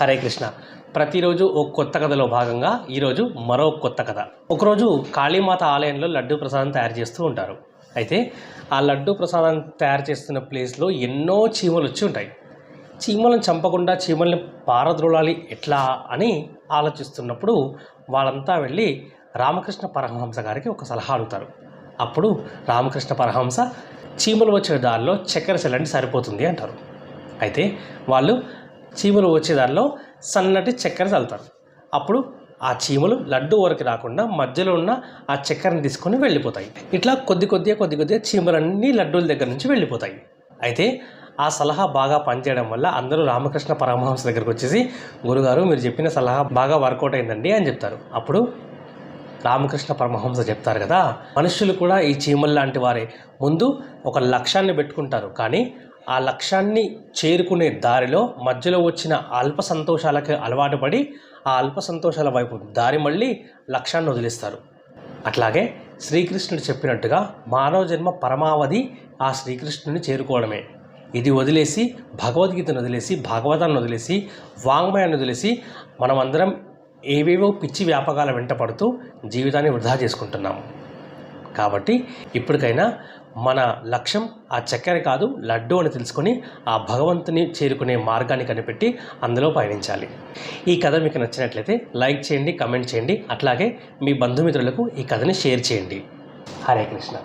హరే కృష్ణ. ప్రతిరోజు ఓ కొత్త కథలో భాగంగా ఈరోజు మరో కొత్త కథ. ఒకరోజు కాళీమాత ఆలయంలో లడ్డూ ప్రసాదం తయారు చేస్తూ ఉంటారు. అయితే ఆ లడ్డూ ప్రసాదం తయారు చేస్తున్న ప్లేస్లో ఎన్నో చీమలు వచ్చి ఉంటాయి. చీమలను చంపకుండా చీమల్ని పారద్రోలాలి ఎట్లా అని ఆలోచిస్తున్నప్పుడు వాళ్ళంతా వెళ్ళి రామకృష్ణ పరమహంస గారికి ఒక సలహా అడుగుతారు. అప్పుడు రామకృష్ణ పరమహంస చీమలు వచ్చే దారిలో చక్కెర సెల్లండి సరిపోతుంది అంటారు. అయితే వాళ్ళు చీమలు వచ్చే దానిలో సన్నటి చక్కెర చల్లుతారు. అప్పుడు ఆ చీమలు లడ్డు వరకు రాకుండా మధ్యలో ఉన్న ఆ చక్కెరని తీసుకొని వెళ్ళిపోతాయి. ఇట్లా కొద్ది కొద్దిగా కొద్ది కొద్దిగా చీమలన్నీ లడ్డూల దగ్గర నుంచి వెళ్ళిపోతాయి. అయితే ఆ సలహా బాగా పనిచేయడం వల్ల అందరూ రామకృష్ణ పరమహంస దగ్గరకు వచ్చేసి గురుగారు మీరు చెప్పిన సలహా బాగా వర్కౌట్ అయిందండి అని చెప్తారు. అప్పుడు రామకృష్ణ పరమహంస చెప్తారు కదా మనుషులు కూడా ఈ చీమలు లాంటి వారే. ముందు ఒక లక్ష్యాన్ని పెట్టుకుంటారు. కానీ ఆ లక్ష్యాన్ని చేరుకునే దారిలో మధ్యలో వచ్చిన అల్ప సంతోషాలకి అలవాటు పడి ఆ అల్ప సంతోషాల వైపు దారి మళ్ళీ లక్ష్యాన్ని వదిలేస్తారు. అట్లాగే శ్రీకృష్ణుడు చెప్పినట్టుగా మానవ జన్మ పరమావధి ఆ శ్రీకృష్ణుని చేరుకోవడమే. ఇది వదిలేసి భగవద్గీతను వదిలేసి భాగవతాన్ని వదిలేసి వాంగ్మయాన్ని వదిలేసి మనమందరం ఏవేవో పిచ్చి వ్యాపకాల వెంట పడుతూ జీవితాన్ని వృధా చేసుకుంటున్నాము. కాబట్టి ఇప్పటికైనా మన లక్ష్యం ఆ చక్కెర కాదు లడ్డు అని తెలుసుకొని ఆ భగవంతుని చేరుకునే మార్గాన్ని కనిపెట్టి అందులో పయనించాలి. ఈ కథ మీకు నచ్చినట్లయితే లైక్ చేయండి కమెంట్ చేయండి అట్లాగే మీ బంధుమిత్రులకు ఈ కథని షేర్ చేయండి. హరే కృష్ణ.